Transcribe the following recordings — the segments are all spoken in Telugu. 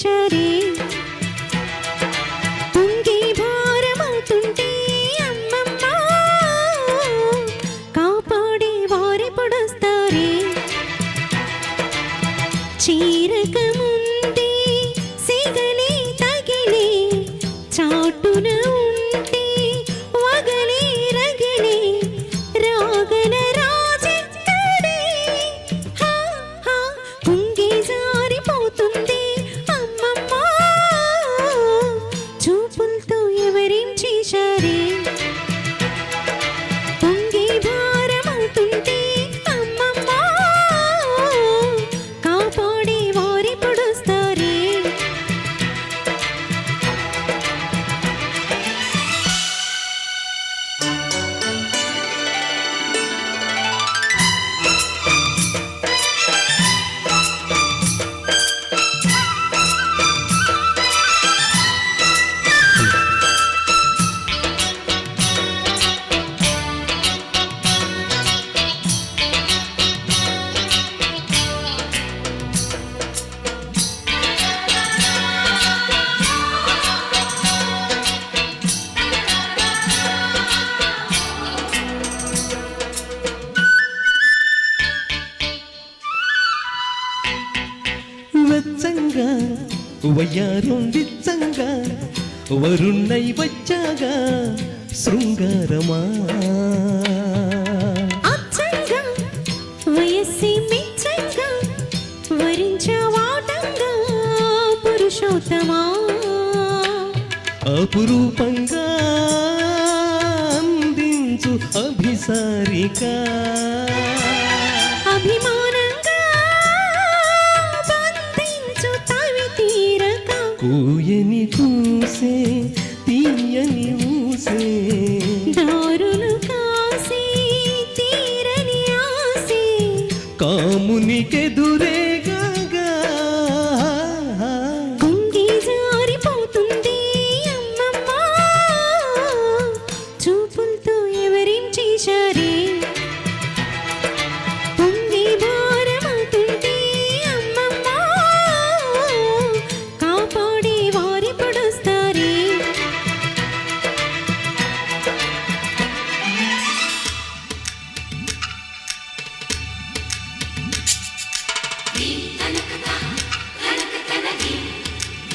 ശരീരം వయస్సి మెచ్చంగా వరించవాటంగా పురుషోత్తమా? అపురూపంగా అందించు అభిసారిక. అభిమానంగా కూసే తీయని ఊసే. దారులు కాసి తీరని ఆసి. అమ్మమ్మ. చూపులతో ఎవరేం చేశారే?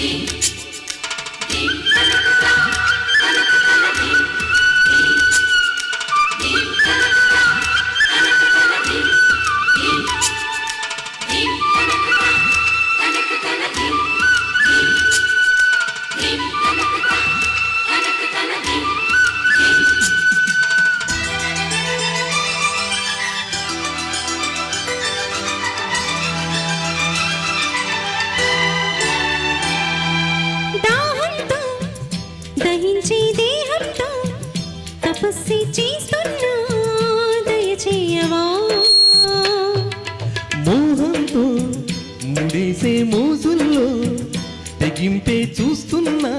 దాహంతో దహించే దేహంతో తపస్సి చేస్తున్నా దయచేయవా. మోహంతో ముడేసే మోజుల్లో తెగింపే చూస్తున్నా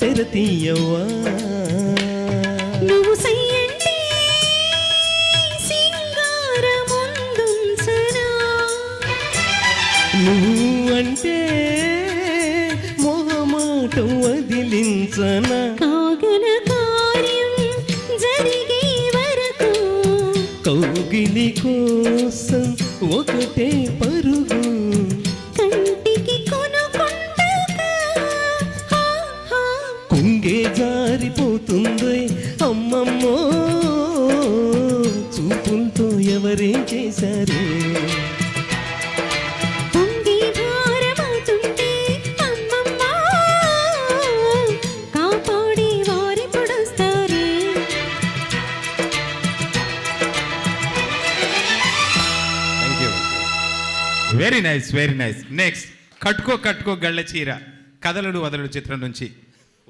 తెరతీయవా మొహమాటం వదిలించనా. కాగల కార్యం జరిగే వరకు కౌగిలి కోసం ఒకటే పరుగు. కంటికి. కుంగే జారిపోతుందో అమ్మమ్మో. Very nice very nice next కట్టుకో కట్టుకో గళ్ళ చీర. కదలుడు వదలుడు చిత్రం నుంచి.